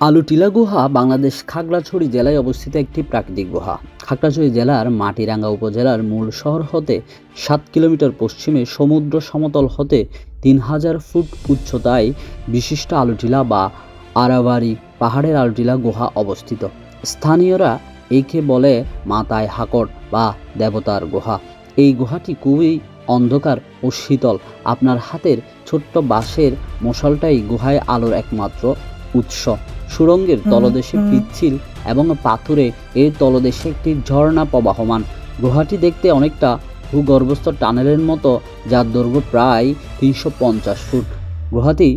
আলুটিলা গুহা বাংলাদেশ খাগড়াছড়ি জেলায় অবস্থিত একটি প্রাকৃতিক গুহা। খাগড়াছড়ি জেলার মাটিরাঙ্গা উপজেলার মূল শহর হতে সাত কিলোমিটার পশ্চিমে সমুদ্র সমতল হতে তিন হাজার ফুট উচ্চতায় বিশিষ্ট আলুটিলা বা আরাবারি পাহাড়ের আলুটিলা গুহা অবস্থিত। স্থানীয়রা একে বলে মাতায় হাকর বা দেবতার গুহা। এই গুহাটি খুবই অন্ধকার ও শীতল। আপনার হাতের ছোট্ট বাঁশের মশালটাই গুহায় আলোর একমাত্র উৎস। সুড়ঙ্গের তলদেশে পিচ্ছিল এবং পাথুরে এর তলদেশে একটি ঝর্ণা প্রবাহমান। গুহাটি দেখতে অনেকটা ভূগর্ভস্থ টানেলের মতো যার দৈর্ঘ্য প্রায় তিনশো পঞ্চাশ ফুট। গুহাটি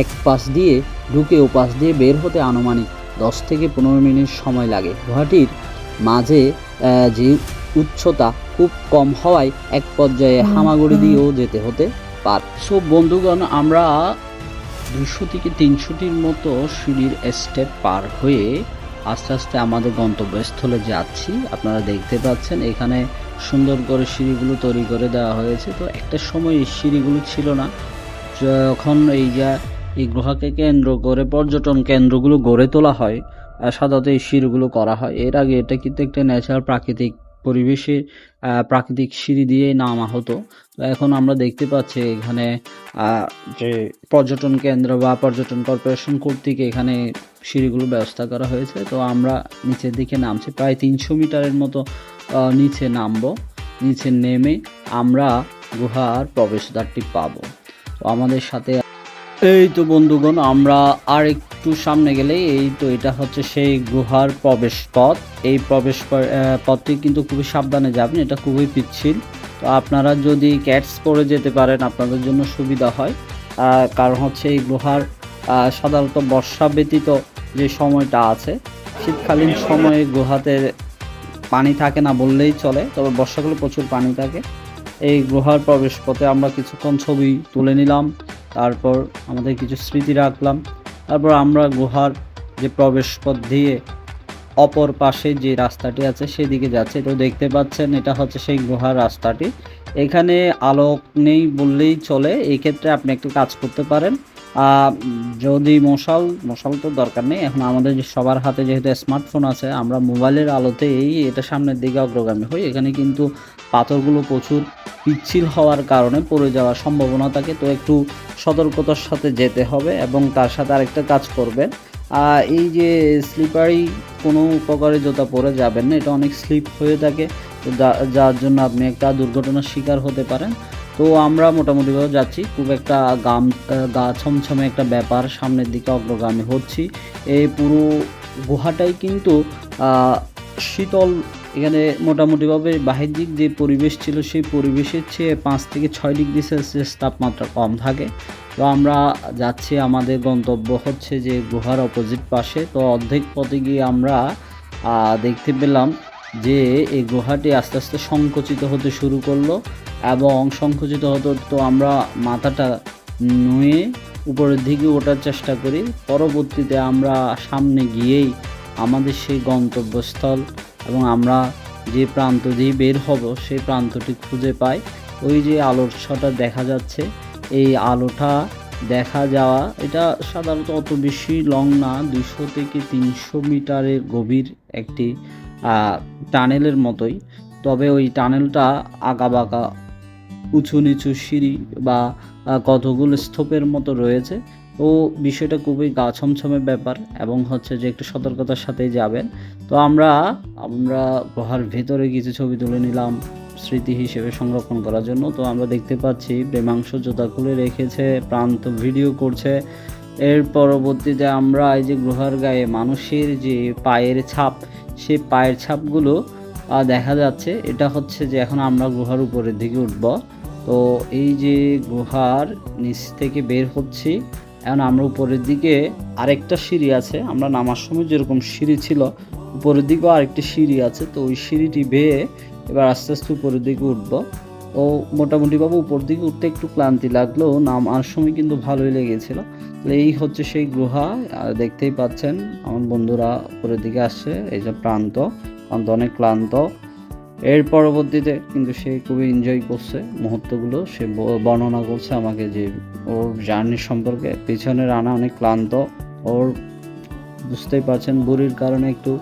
এক পাশ দিয়ে ঢুকে ও পাশ দিয়ে বের হতে আনুমানিক দশ থেকে পনেরো মিনিট সময় লাগে। গুহাটির মাঝে যে উচ্চতা খুব কম হওয়ায় এক পর্যায়ে হামাগুড়ি দিয়েও যেতে হতে পারে। সব বন্ধুগণ আমরা দুশো থেকে তিনশোটির মতো সিঁড়ির স্টেপ পার হয়ে আস্তে আস্তে আমাদের গন্তব্যস্থলে যাচ্ছি। আপনারা দেখতে পাচ্ছেন এখানে সুন্দর করে সিঁড়িগুলো তৈরি করে দেওয়া হয়েছে। তো একটা সময় এই সিঁড়িগুলো ছিল না। যখন এই যে, এই গ্রহকে কেন্দ্র করে পর্যটন কেন্দ্রগুলো গড়ে তোলা হয় সাধারণত এই সিঁড়িগুলো করা হয়। এর আগে এটা কিন্তু একটা ন্যাচারাল প্রাকৃতিক পরিবেশে প্রাকৃতিক সিঁড়ি দিয়ে নামা হতো। তো এখন আমরা দেখতে পাচ্ছি এখানে যে পর্যটন কেন্দ্র বা পর্যটন কর্পোরেশন কর্তৃক এখানে সিঁড়িগুলো ব্যবস্থা করা হয়েছে। তো আমরা নিচের দিকে নামছি। প্রায় তিনশো মিটারের মতো নিচে নামবো। নিচে নেমে আমরা গুহার প্রবেশদ্বারটি পাবো। তো আমাদের সাথে এই তো বন্ধুগণ আমরা আর একটু সামনে গেলে এই তো এটা হচ্ছে সেই গুহার প্রবেশ পথ। এই প্রবেশ পথটি কিন্তু খুবই সাবধানে যাবেন, এটা খুবই পিচ্ছিল। তো আপনারা যদি ক্যাটস পরে যেতে পারেন, আপনাদের জন্য সুবিধা হয়। কারণ হচ্ছে এই গুহার সাধারণত বর্ষা ব্যতীত যে সময়টা আছে, শীতকালীন সময়ে গুহাতে পানি থাকে না বললেই চলে, তবে বর্ষাকালে প্রচুর পানি থাকে। এই গুহার প্রবেশ পথে আমরা কিছুক্ষণ ছবি তুলে নিলাম, তারপর আমাদের কিছু স্মৃতি রাখলাম। তারপর আমরা গুহার যে প্রবেশ পথ দিয়ে অপর পাশে যে রাস্তাটি আছে সেদিকে যাচ্ছে। তো দেখতে পাচ্ছেন, এটা হচ্ছে সেই গুহার রাস্তাটি। এখানে আলোক নেই বললেই চলে। এই ক্ষেত্রে আপনি একটু কাজ করতে পারেন। যদি মশাল মশাল তো দরকার নেই। এখন আমাদের যে সবার হাতে যেহেতু স্মার্টফোন আছে, আমরা মোবাইলের আলোতেই এটা সামনের দিকে অগ্রগামী হই। এখানে কিন্তু পাথরগুলো প্রচুর পিচ্ছিল হওয়ার কারণে পড়ে যাওয়ার সম্ভাবনা থাকে। তো একটু সতর্কতার সাথে যেতে হবে এবং তার সাথে আরেকটা কাজ করবেন। এই যে স্লিপারি কোনো প্রকারের জুতা পরে যাবেন না, এটা অনেক স্লিপ হয়ে থাকে। যার জন্য আপনি একটা দুর্ঘটনার শিকার হতে পারেন। তো আমরা মোটামুটিভাবে যাচ্ছি। খুব একটা গাম, গা ছমছমে একটা ব্যাপার, সামনের দিকে অগ্রগামী হচ্ছি। এই পুরো গুহাটাই কিন্তু শীতল, এখানে মোটামুটিভাবে বাহ্যিক যে পরিবেশ ছিল সেই পরিবেশের চেয়ে পাঁচ থেকে ছয় ডিগ্রি সেলসিয়াস তাপমাত্রা কম থাকে। তো আমরা যাচ্ছি, আমাদের গন্তব্য হচ্ছে যে গুহার অপোজিট পাশে। তো অর্ধেক পথে গিয়ে আমরা দেখতে পেলাম যে এই গুহাটি আস্তে আস্তে সংকুচিত হতে শুরু করল এবং সংকুচিত হতে তো আমরা মাথাটা নুয়ে উপরের দিকে ওঠার চেষ্টা করি। পরবর্তীতে আমরা সামনে গিয়েই আমাদের সেই গন্তব্যস্থল এবং আমরা যে প্রান্ত দিয়ে বের হব সেই প্রান্তটি খুঁজে পাই। ওই যে আলোর ছটা দেখা যাচ্ছে, এই আলোটা দেখা যাওয়া, এটা সাধারণত অত বেশি লং না দুশো থেকে তিনশো মিটারের গভীর একটি টানেলের মতোই। তবে ওই টানেলটা আঁকা বাঁকা উঁচু নিচু সিঁড়ি বা কতগুলো স্তূপের মতো রয়েছে। তো বিষয়টা খুবই গা ছমছমে ব্যাপার এবং হচ্ছে যে একটু সতর্কতার সাথেই যাবেন। তো আমরা আমরা গুহার ভেতরে কিছু ছবি তুলে নিলাম স্মৃতি হিসেবে সংরক্ষণ করার জন্য। তো আমরা দেখতে পাচ্ছি প্রেমাংশ জোতা খুলে রেখেছে, প্রান্ত ভিডিও করছে। এর পরবর্তীতে আমরা এই যে গুহার গায়ে মানুষের যে পায়ের ছাপ সেই পায়ের ছাপগুলো দেখা যাচ্ছে। এটা হচ্ছে যে এখন আমরা গুহার উপরের দিকে উঠব। তো এই যে গুহার নিচ থেকে বের হচ্ছি, এখন আমরা উপরের দিকে আরেকটা সিঁড়ি আছে। আমরা নামার সময় যেরকম সিঁড়ি ছিল, উপরের দিকেও আরেকটি সিঁড়ি আছে। তো ওই সিঁড়িটি বেয়ে এবার আস্তে আস্তে উপরের দিকে উঠবো। ও মোটামুটিভাবে উপর দিকে উঠতে একটু ক্লান্তি লাগলেও নামার সময় কিন্তু ভালোই লেগেছিল। এই হচ্ছে সেই গুহা, আর দেখতেই পাচ্ছেন আমার বন্ধুরা উপরের দিকে আসছে, এই যে প্রান্ত প্রান্ত অনেক ক্লান্ত। এর পরবর্তীতে কিন্তু সে খুবই এনজয় করছে মুহূর্তগুলো, সে বর্ণনা করছে আমাকে যে ওর জার্নি সম্পর্কে। পিছনে রানা অনেক ক্লান্ত, ওর বুঝতেই পারছেন বুড়ির কারণে একটু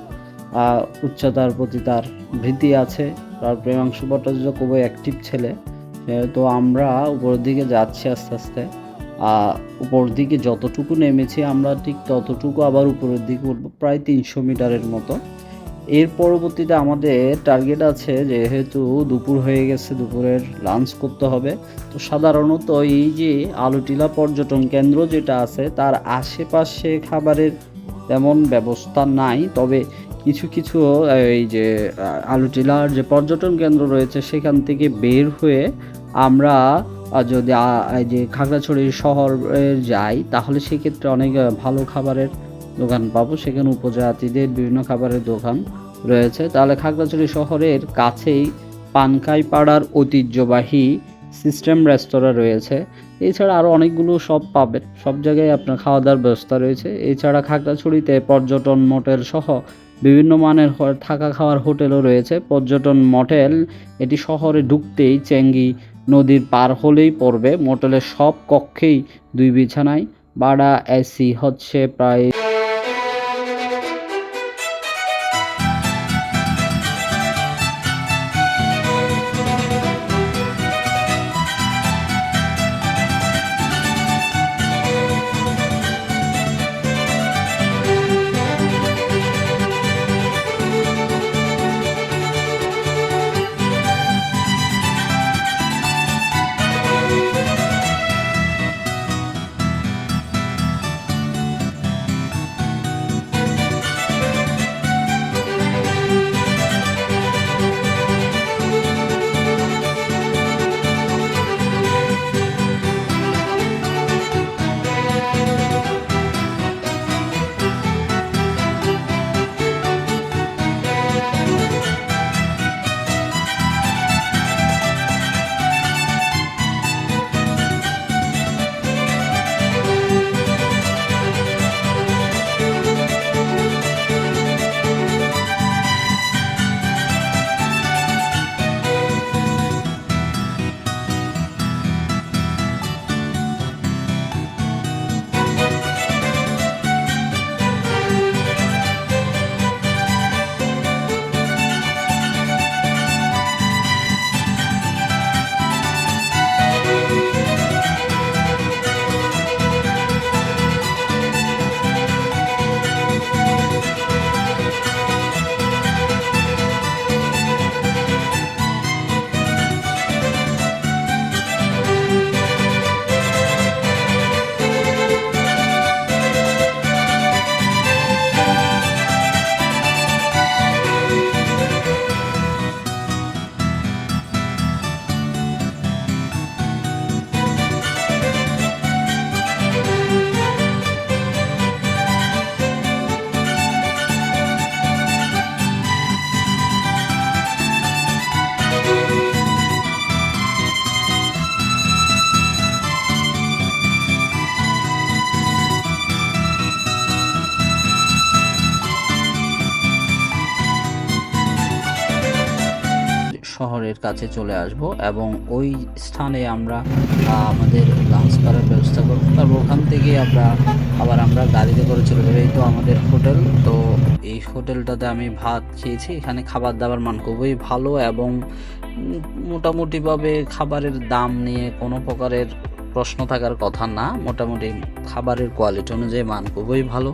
উচ্চতার প্রতি তার ভীতি আছে। তার প্রেমাংশু ভট্টাচার্য খুবই অ্যাক্টিভ ছেলে তো আমরা উপরের দিকে যাচ্ছি আস্তে আস্তে। উপর দিকে যতটুকু নেমেছি আমরা ঠিক ততটুকু আবার উপরের দিকে উঠবো, প্রায় তিনশো মিটারের মতো। এর পরবর্তীতে আমাদের টার্গেট আছে যেহেতু দুপুর হয়ে গেছে, দুপুরের লাঞ্চ করতে হবে। তো সাধারণত এই যে আলুটিলা পর্যটন কেন্দ্র যেটা আছে, তার আশেপাশে খাবারের তেমন ব্যবস্থা নাই, তবে কিছু কিছু, এই যে আলুটিলার যে পর্যটন কেন্দ্র রয়েছে, সেখান থেকে বের হয়ে আমরা যদি যে খাগড়াছড়ি শহরে যাই, তাহলে সেক্ষেত্রে অনেক ভালো খাবারের দোকান পাবো। সেখানে উপজাতিদের বিভিন্ন খাবারের দোকান রয়েছে। তাহলে খাগড়াছড়ি শহরের কাছেই পানকাই পাড়ার ঐতিহ্যবাহী সিস্টেম রেস্তোরাঁ রয়েছে। এছাড়া আরও অনেকগুলো সব পাবেন। সব জায়গায় আপনার খাওয়া দাওয়ার ব্যবস্থা রয়েছে। এছাড়া খাগড়াছড়িতে পর্যটন মোটেল সহ বিভিন্ন মানের থাকা খাওয়ার হোটেলও রয়েছে। পর্যটন মোটেল, এটি শহরে ঢুকতেই চেঙ্গি নদীর পার হলেই পড়বে। মোটেলের সব কক্ষেই দুই বিছানায়। বাডা এসি হচ্ছে প্রায় শহরের কাছে চলে আসব এবং ওই স্থানে আমরা আমাদের লাঞ্চ করার ব্যবস্থা করব। তারপর ওখান থেকে আমরা, আবার আমরা গাড়িতে করে চলে যাব। এই তো আমাদের হোটেল। তো এই হোটেলটাতে আমি ভাত খেয়েছি। এখানে খাবার দাবার মান খুবই ভালো এবং মোটামুটিভাবে খাবারের দাম নিয়ে কোনো প্রকারের প্রশ্ন থাকার কথা না। মোটামুটি খাবারের কোয়ালিটি অনুযায়ী মান খুবই ভালো।